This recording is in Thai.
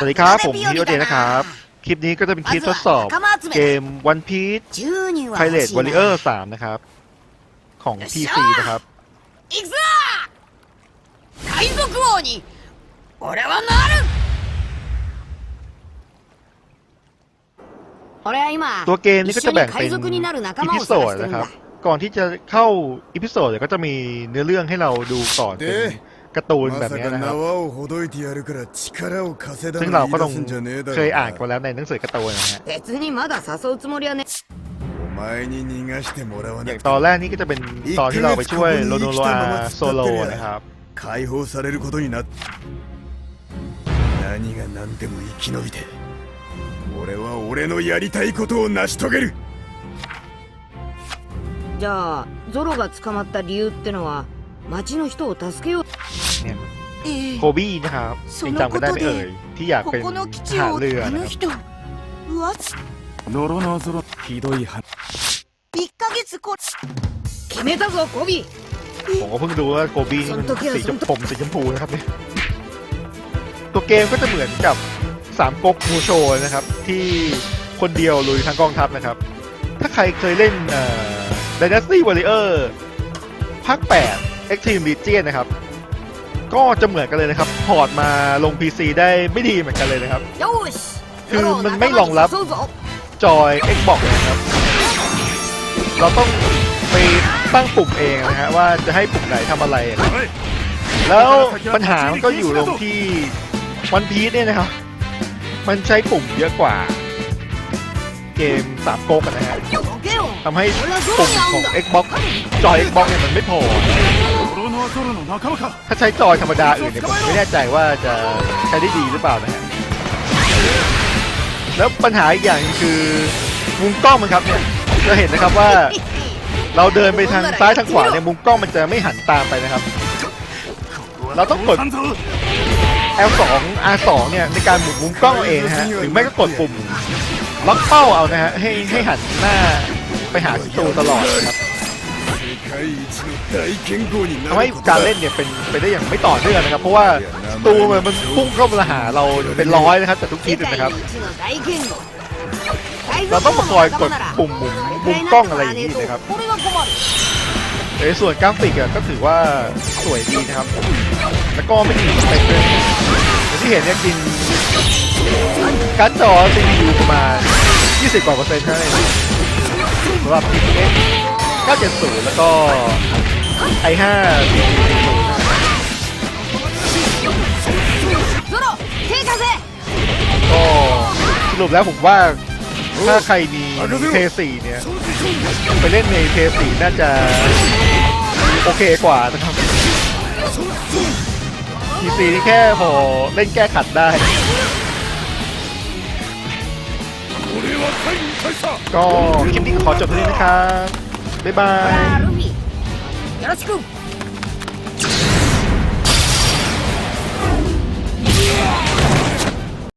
สวัสดีครับ ผมฮิโอเดะนะครับ คลิปนี้ก็จะเป็นคลิปทดสอบเกม One Piece 10 Pirate Warrior 3 นะครับ ของ PC นะครับ 行くぞ海賊王に俺はなる俺は今 ตัวเกมนี้ก็จะแบ่ง 一緒 เป็ に น 海賊になる仲 อี 間 พิ を โซ 探 ด してる นะ ん ครับ だ ก่อนที่จะเข้าอีพิโซดก็จะมีเนื้อเรื่องให้เราดูก่อนเป็น で การ์ตูน ま แบบ さ นี้ か นะครับ 縄をほどいてやるから力を貸せだ ซึ่ง の เรา 言い ก็ต้อง 出すんじゃねえだ เค ろ ยอ่านกันมาแล้วในหนังสือการ์ตูนนะฮะ 別にまだ誘うつもりはねお前に逃がしてもらわ อ な ย่าง く ต て อนแรกนี่ก็จะเป็นตอนที่เราไปช่วยโลโนโลอาโซโลนะครับ 解放されることになっ何が何でも生き延びて俺は俺のやりたいことを成し遂げるじゃあゾロが捕まった理由ってのは町の人を助けよう เนี่ย ええ โคบี้นะครับ そ ยัง の จำ こ กันได้ と ไหมเอ่ย で ที่อยาก こ เป็น この基 ท 地 หาร を เรือ あ นะ の ครับ 人うわノロノゾロひどい話1ヶ月こ決めたぞゴビ ผมก็เพิ่งรู้ว่าโกบี้นี่มัน ส่วนตัวเกียร์ สีชม ส่วนตัว ผมสีชมพูนะครับเนี่ยตัวเกมก็จะเหมือนกับสามก๊กมูโชนะครับ ที่คนเดียวลุยทั้งกองทัพนะครับ ถ้าใครเคยเล่นเอ่อ Dynasty Warrior ภาค 8 Extreme Legion นะครับ ก็จะเหมือนกันเลยนะครับพอร์ตมาลง PC ได้ไม่ดีเหมือนกันเลยนะครับ คือมันไม่รองรับจอย Xbox นะครับ เราต้องไปตั้งปุ่มเองนะฮะว่าจะให้ปุ่มไหนทำอะไร แล้วปัญหามันก็อยู่ลงที่วันพีซเนี่ยนะครับ มันใช้ปุ่มเยอะกว่า เกมสามก๊กนะฮะทำให้ปุ่มของ Xbox จอย Xbox เนี่ยมันไม่พอ ถ้าใช้จอยธรรมดาอื่นเนี่ยผมไม่แน่ใจว่าจะใช้ได้ดีหรือเปล่านะฮะแล้วปัญหาอีกอย่างคือมุมกล้องมันครับเนี่ยจะเห็นนะครับว่าเราเดินไปทางซ้ายทางขวาเนี่ยมุมกล้องมันจะไม่หันตามไปนะครับ เราต้องกด L2 R2 เนี่ยในการหมุนมุมกล้องเองนะฮะหรือไม่ก็กดปุ่มล็อกเป้าเอานะฮะให้ให้หันหน้าไปหาศัตรูตลอดนะครับ ทำให้การเล่นเนี่ยเป็นไปได้อย่างไม่ต่อเนื่องนะครับ เพราะว่าศัตูมันมันพุ่งเข้ามาหาเราเป็นร้อยนะครับแต่ทุกทีนะครับเราต้องมาคอยกดปุ่มมุมมุมกล้องอะไรอย่างนี้นะครับในส่วนกราฟิกอะก็ถือว่าสวยดีนะครับ แล้วก็ไม่มีสเปคเลยที่เห็นเนี่ยกินการ์ดจอซีพียูประมาณ 20กว่าเปอร์เซ็นต์ใท่านั้สำหรับทีเอ็ 970 แล้วก็ i5 ก็สรุปแล้วผมว่าถ้าใครมีเทสี่เนี่ย ไปเล่นในเทสี่น่าจะ โอเคกว่านะครับทีสีนี่แค่พอเล่นแก้ขัดได้ก็คลิปนี้ขอจบเท่านี้นะครับ บ๊ายบาย ほらルフィよろしく